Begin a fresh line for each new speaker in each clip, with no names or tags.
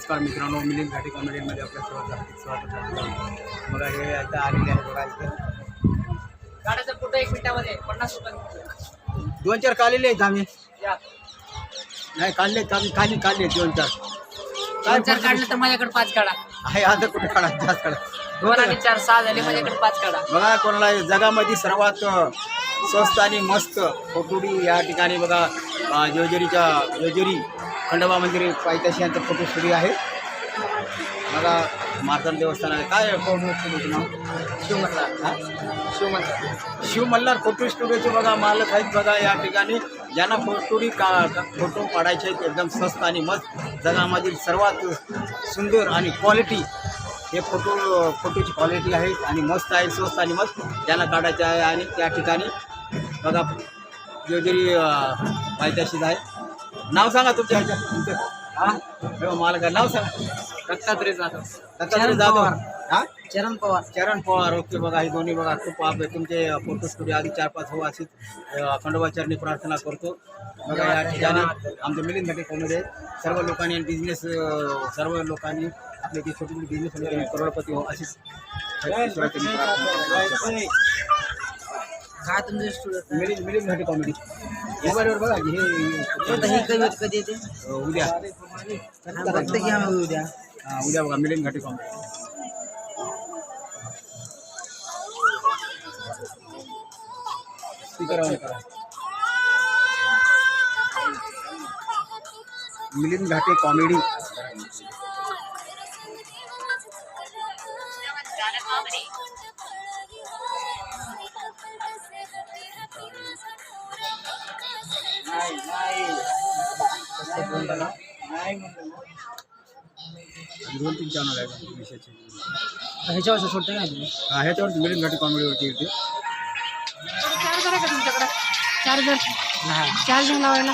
नमस्कार मित्रांनो मिलिंद घाटी कॉमेडीमध्ये आपल्या सर्वांचं हार्दिक स्वागत आहे. बघा हे आता आलेले आहे बघा इथे.
गाड्याचा फोटो एक मिनिटामध्ये पन्नास रुपये.
दोन चार काढलेले आहेत आम्ही.
या.
नाही काढले आम्ही खाली काढले दोन चार.
दोन चार काढलं तर माझ्याकडे पाच काढा.
आहे आता कुठे काढा जास्त काढा.
दोन आणि चार सहा झाले माझ्याकडे पाच काढा.
बघा कोणाला जगामध्ये सर्वात स्वस्त आणि मस्त फोटोडी या ठिकाणी बघा अ, जेजुरीच्या जेजुरी. खंडोबा मंदिर पायथ्याशी यांचा फोटो स्टुडिओ आहे. बघा मार्तंड देवस्थान आहे. काय फोटो स्टुडिओचं नाव?
शिव म्हणला
हा?
शिव म्हणला
शिव मल्हार फोटो स्टुडिओचे बघा मालक आहेत बघा या ठिकाणी. ज्यांना फोटोडी का फोटो काढायचे आहेत एकदम स्वस्त आणि मस्त. जगामधील सर्वात सुंदर आणि क्वालिटी हे फोटो फोटोची क्वालिटी आहे आणि मस्त आहे स्वस्त आणि मस्त. ज्यांना काढायचे आहे आणि त्या ठिकाणी बघा जेजुरी पायथ्याशीच आहे. नाव सांगा तुमच्या हां हो, मालक नाव सांगा.
दत्तात्रय जाधव.
दत्तात्रय जाधव. हां?
चरण पवार.
चरण पवार ओके बघा हे दोन्ही बघा. खूप आप तुमचे फोटो स्टुडिओ आधी चार पाच हो अशीच अ, खंडोबा चरणी प्रार्थना करतो. बघा या ठिकाणी आमच्या मिलिंद घटकामध्ये सर्व लोकांनी बिझनेस सर्व लोकांनी आपले जे छोटे छोटे बिझनेस करोडपती हो अशीच.
काय तुमचं स्टुडिओ
मिलिंद मिलिंद घाटे कॉमेडी मोबाईलवर बघा हे
कधी कधी येते?
उद्या.
बघते की आम्ही उद्या.
हा, उद्या बघा मिलिंद घाटे स्पीकर ऑन करा. मिलिंद घाटे कॉमेडी. दोन तीन चॅनल आहे विषयाचे
ह्याच्यावर सोडते का तुम्ही
हा ह्याच्यावर मिलिंद घाटे कॉमेडीवरती येते
चार्जर आहे का तुमच्याकडे? चार्जर नाही. चार्जिंग लावायला?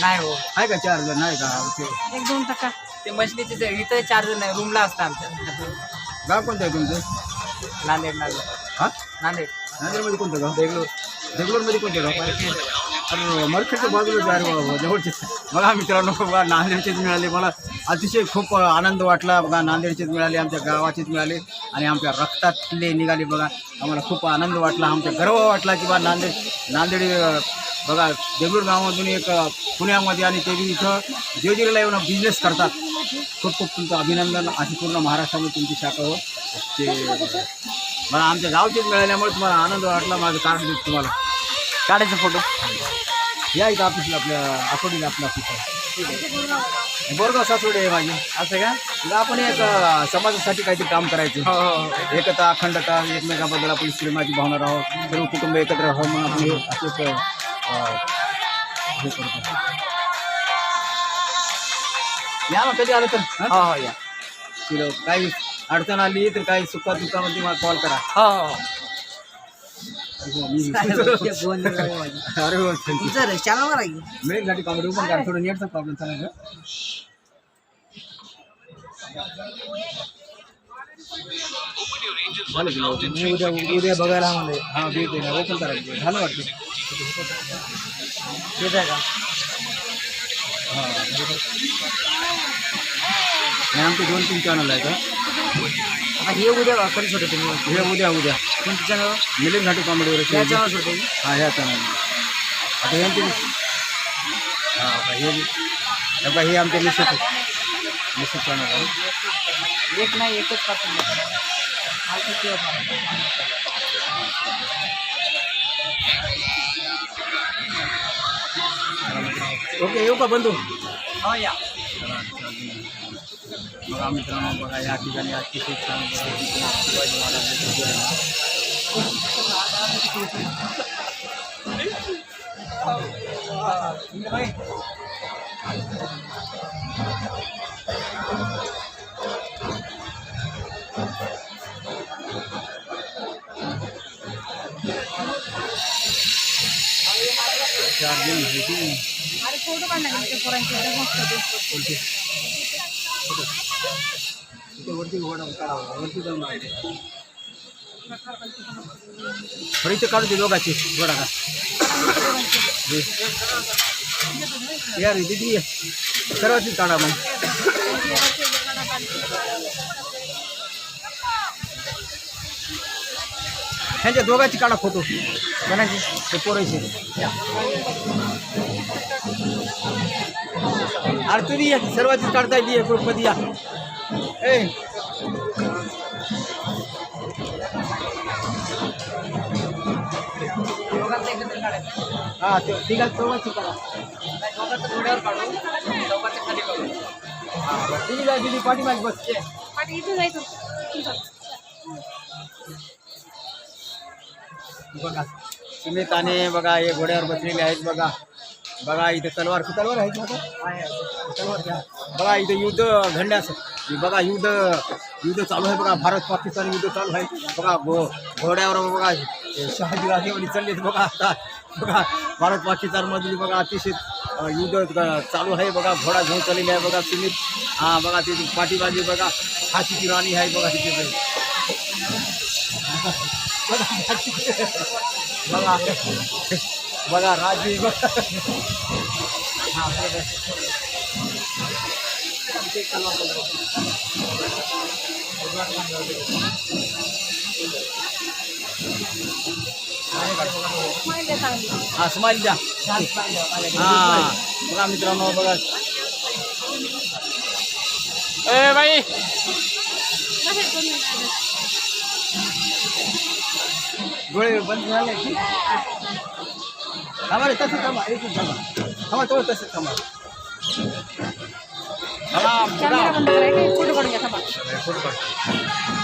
नाही हो.
आहे का चार्जर नाही का? ओके.
एक दोन टक्का. ते मशनीचे इथं चार्जर नाही रूमला असतं आमच्या.
गाव कोणतं आहे तुमचं?
नांदेड नांदेड.
हा?
नांदेड.
नांदेडमध्ये कोणतं गाव? देगलूर देगलूरमध्ये कोणतं गाव? अरे मरखेडच्या बाजूला आहे रे बाबा बघा मित्रांनो बघा नांदेडचेच मिळाले. मला अतिशय खूप आनंद वाटला. बघा नांदेडचेच मिळाले आमच्या गावाचेच मिळाले. आणि आमच्या रक्तातले निघाले बघा. आम्हाला खूप आनंद वाटला. आमचा गर्व वाटला की बा नांदेड नांदेड बघा देगलूर गावामधून एक पुण्यामध्ये आणि ते इथं जेजुरीला येऊन बिझनेस करतात. खूप खूप तुमचं अभिनंदन. अशी पूर्ण महाराष्ट्रामध्ये तुमची शाखा हो. ते मला आमच्या गावचेच मिळाल्यामुळे तुम्हाला आनंद वाटला. माझं कारण तुम्हाला.
काढायचं फोटो
या इथं ऑफिसला आपल्या आठवडीला आपलं ऑफ़िस आहे बोरगाव सासवडे आहे माझी
असं का?
इथं आपण एक अं, समाजासाठी काहीतरी काम करायचं.
हो हो हो.
एकता अखंडता एकमेकाबद्दल आपण प्रेमाची भावना राहो. सर्व कुटुंब एकत्र राहो म्हणून आपण हे असंच अं, हे करतो. या मग कधी आलं तर? हं?
हो हो या.
तिला काही अडचण आली तर काही सुखात दुःखामध्ये मला कॉल करा.
हो हो.
अरे हो, thank you.
तुमचं चॅनलवर आहे की?
मेन गाडी कॉमेडी पण करा थोडं नेटचा प्रॉब्लेम चालेल का झालं की नाही?
मी उद्या उद्या बघायला आम्हाला
हा भेट आहे ना ओपन करायचं झालं वाटतं
येत आहे का
हां आणि आमचे दोन तीन चॅनल आहेत हं.
आता हे उद्या कधी होते तुम्ही
हे उद्या उद्या
कोणतं चॅनल
मिलिंद घाटी
चॅनल होते
हा ह्या चॅनल आता यांचे हाँ आता हे हे हे आमचे चॅनल आहे
एक नाही एकच पासून
ओके येऊ का बंधू
हो। या।
बघा मित्रांनो बघा या ठिकाणी अतिशय छान शिवाजी महाराज चार्जिंग आहे की?
अरे फोटो काढला पोरांचे
वरती वरती जाऊन काढू दे दोघाची गोडा का हे. यार सर्वांचीच काढा मग. ह्यांच्या दोघांची काढा फोटो.
कोणाची?
ते पोरायचे अरे तुम्ही या सर्वांचीच काढता येते एक मध्ये या. ए. हा ते ठीक आहे चौघांची काढा जाय दिदी पाठीमागे बस.
पाठी इथे जायचं.
बघा. सुमित आणि बघा हे घोड्यावर बसलेले आहेत बघा. बघा इथे तलवार तलवार आहे बघा तलवार बघा इथे युद्ध घडण्यास बघा युद्ध युद्ध चालू आहे बघा. भारत पाकिस्तान युद्ध चालू आहे. बघा घो घोड्यावर बघा शहाजी राजेवाडी चालले बघा आता. बघा भारत पाकिस्तानमधील बघा अतिशय युद्ध चालू आहे बघा. घोडा घेऊन चाललेला आहे बघा सुमित हा बघा तिथे पाठीबाजी बघा. फाशीची राणी आहे बघा तिथे. बघा बघा राजी बघा हा, बघा.
माहिती आहे चांगली
हा स्माईल द्या हा बघा मित्रांनो बघा
ए बाई
डोळे बंद झाले. की थांबा रे तसं थांबा एकच थांबा. थांबा तो तसं थांबा. थांबा
कॅमेरा
बघा
बंद करायचा फोटो काढून घ्या थांबा.
फोटो काढ.